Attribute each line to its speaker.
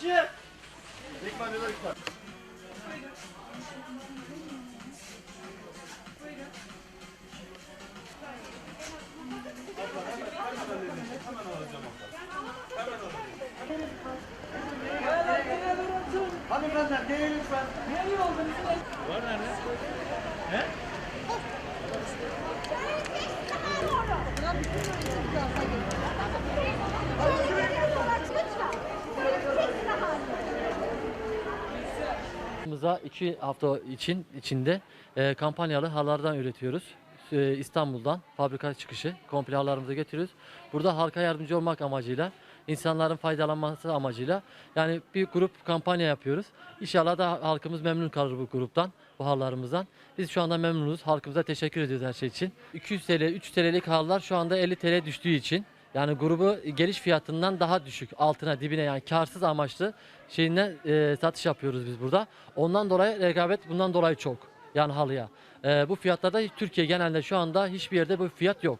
Speaker 1: Çık. Dikman
Speaker 2: yola dikman. Hemen alacağım abla. Hemen alacağım. Hanımefendi oldunuz?
Speaker 1: Var nerede? He?
Speaker 3: Mıza iki hafta için içinde e, kampanyalı halardan üretiyoruz. E, İstanbul'dan fabrika çıkışı komple halarımızı getiriyoruz. Burada halka yardımcı olmak amacıyla, insanların faydalanması amacıyla yani bir grup kampanya yapıyoruz. İnşallah da halkımız memnun kalır bu gruptan, bu halarımızdan. Biz şu anda memnunuz. Halkımıza teşekkür ediyoruz her şey için. 200 TL, 3 TL'lik halılar şu anda 50 TL düştüğü için yani grubu geliş fiyatından daha düşük altına dibine yani karsız amaçlı şeyine e, satış yapıyoruz biz burada. Ondan dolayı rekabet bundan dolayı çok yani halıya. E, bu fiyatlarda Türkiye genelinde şu anda hiçbir yerde bu fiyat yok.